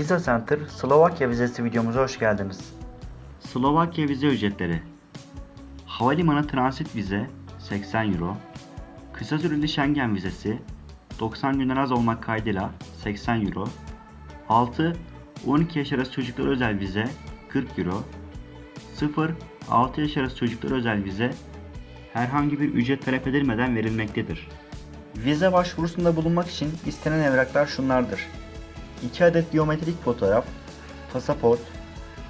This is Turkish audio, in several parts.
Visa Center Slovakya vizesi videomuza hoş geldiniz. Slovakya vize ücretleri. Havalimanı transit vize 80 euro. Kısa süreli Schengen vizesi 90 günden az olmak kaydıyla 80 euro. 6 12 yaş arası çocuklar özel vize 40 euro. 0 6 yaş arası çocuklar özel vize herhangi bir ücret talep edilmeden verilmektedir. Vize başvurusunda bulunmak için istenen evraklar şunlardır. 2 adet biyometrik fotoğraf, pasaport,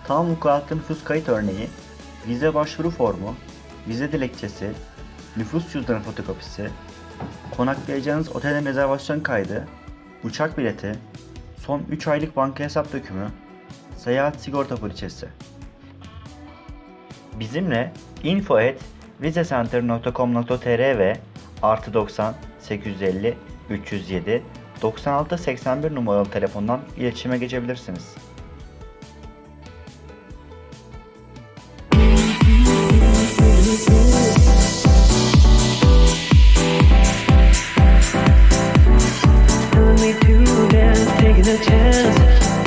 tam vukuatlı nüfus kayıt örneği, vize başvuru formu, vize dilekçesi, nüfus cüzdanı fotokopisi, konaklayacağınız otelin rezervasyon kaydı, uçak bileti, son 3 aylık banka hesap dökümü, seyahat sigorta poliçesi. Bizimle info at vizecenter.com.tr ve artı 90 850 307 9681 numaralı telefondan iletişime geçebilirsiniz. Taking a chance